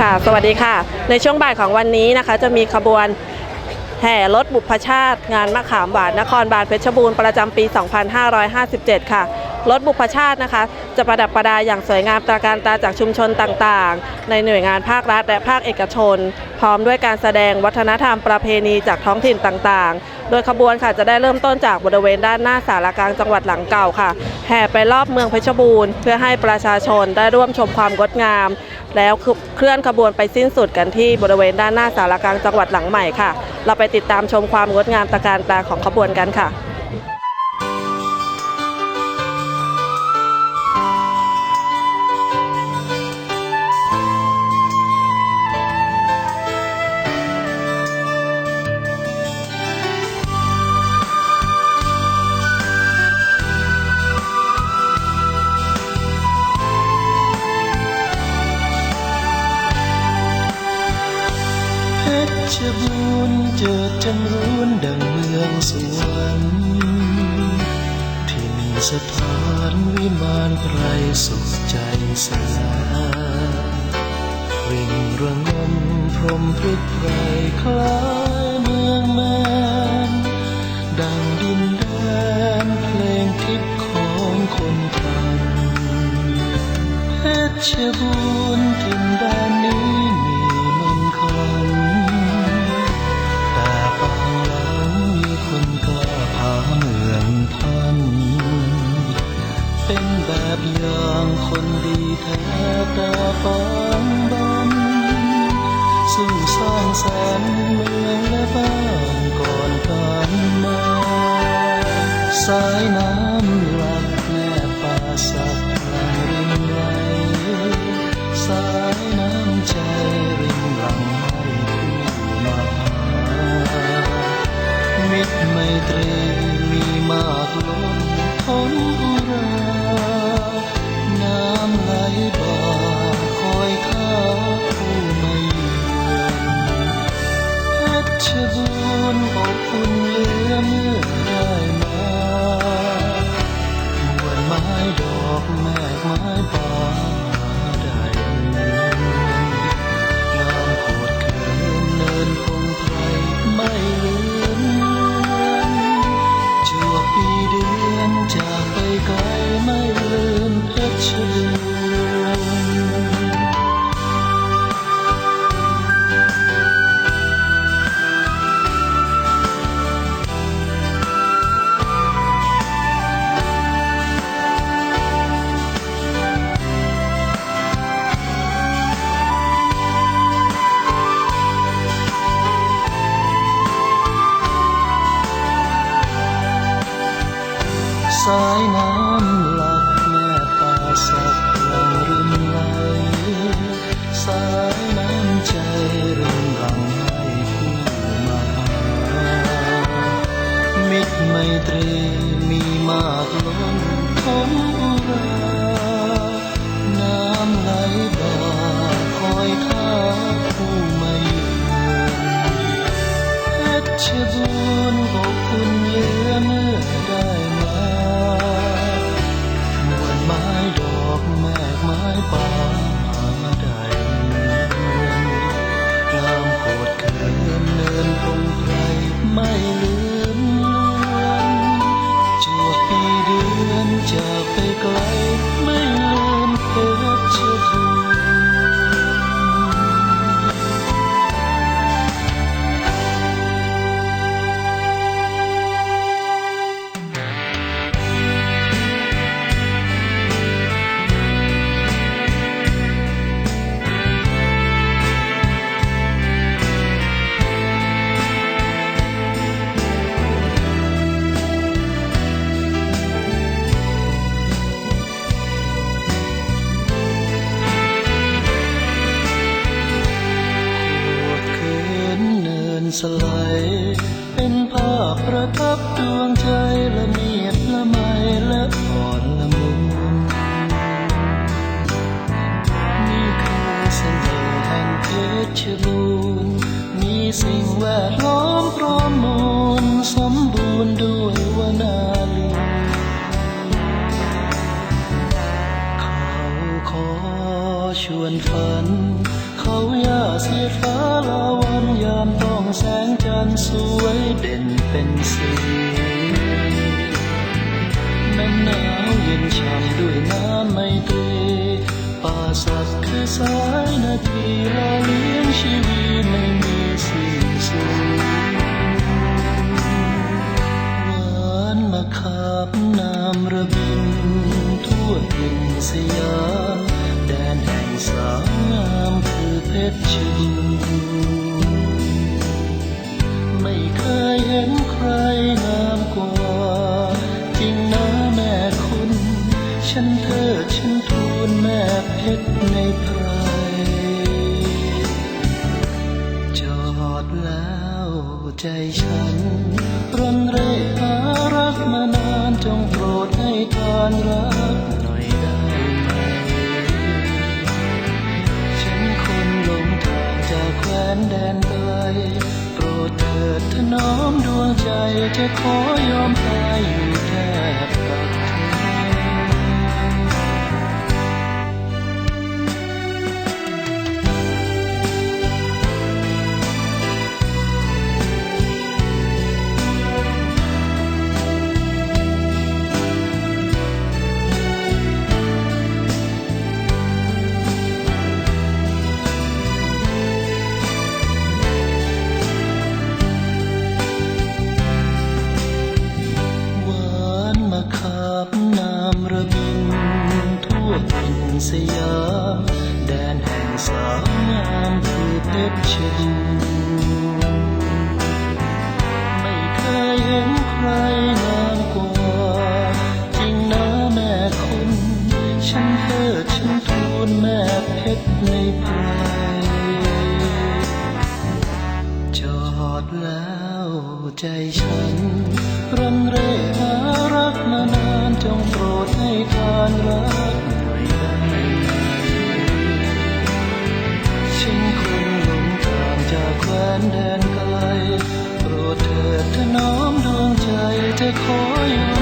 ค่ะ สวัสดีค่ะ ในช่วงบ่ายของวันนี้นะคะ จะมีขบวนแห่รถบุพชาติ งานมะขามหวานนครบาลเพชรบูรณ์ประจำปี 2557 ค่ะรถบุพชาตินะคะ จะประดับประดาอย่างสวยงามตระการตาจากชุมชนต่างๆ ในหน่วยงานภาครัฐและภาคเอกชน พร้อมด้วยการแสดงวัฒนธรรมประเพณีจากท้องถิ่นต่างๆ โดยขบวนค่ะจะได้เริ่มต้นจากบริเวณด้านหน้าสารกลางจังหวัดหลังเก่าค่ะ แห่ไปรอบเมืองเพชรบูรณ์ เพื่อให้ประชาชนได้ร่วมชมความงดงาม แล้วเคลื่อนขบวนไปสิ้นสุดกันที่บริเวณด้านหน้าสารกลางจังหวัดหลังใหม่ค่ะ เราไปติดตามชมความงดงามตะการตาของขบวนกันค่ะ บูรณ์เจิดจังรุนดังเมืองสวรรค์ถิ่นสถานวิมานไพรสุขใจสลาริ่งระงมพรมพฤกไพรคล้ายเมืองแมนดังดินแดนเพลงทิพย์ของคนไทยเพชรบูรณ์ถิ่นแดน ต่ฝังบนสู้สร้างสรรค์เมืองและบ้านก่อนกันมาสายน้ำหลักแม่ป่าสักทางริมไหลสายน้ำใจริมหลังให้ผู้มาพามิตรไมตรีมีมากล้นพ้นอุรา คอยท่าผู้มาเยือนเพชบูรณ์อบอุ่นเหลือเมื่อได้มามวลไม้ดอกแมกไม้ป่ามาได้เมืองามโคตรเคินเนินพงไพรไม่ลืมเลือนชั่วปีเดือนจากไปไกล สลายเป็นภาพประทับดวงใจละเมียดละไมและอ่อนละมุนนี่คือเสน่ห์แห่งเพชรบูนมีสิ่งแวดล้อม เป็นสีน้ำหนาวเย็นช่ำด้วยน้ำไม่ตรีป่าสักแค่สายนาทีหล่อเลี้ยงชีวิตไม่มีสิ้นสุดหวานมะขามน้ำระบินทั่วดินสยาม ดแล้วใจฉันรนเร่หารักมานานจงโปรดให้ทานรักหน่อยได้ไหม ฉันคนหลงทางจากแคว้นแดนไกลโปรดเถิดถนอมดวงใจจะขอยอมตาย ไม่เคยเห็นใครงามกว่า จริงนะแม่คุณ ฉันเทิดฉันทูลแม่เพชรในไพรจอดแล้วใจฉันรันเร่หารักมานานจงโปรดให้ทานรัก แคว้นแดนไกลโปรดเถิดถนอมดวงใจจะขอยอม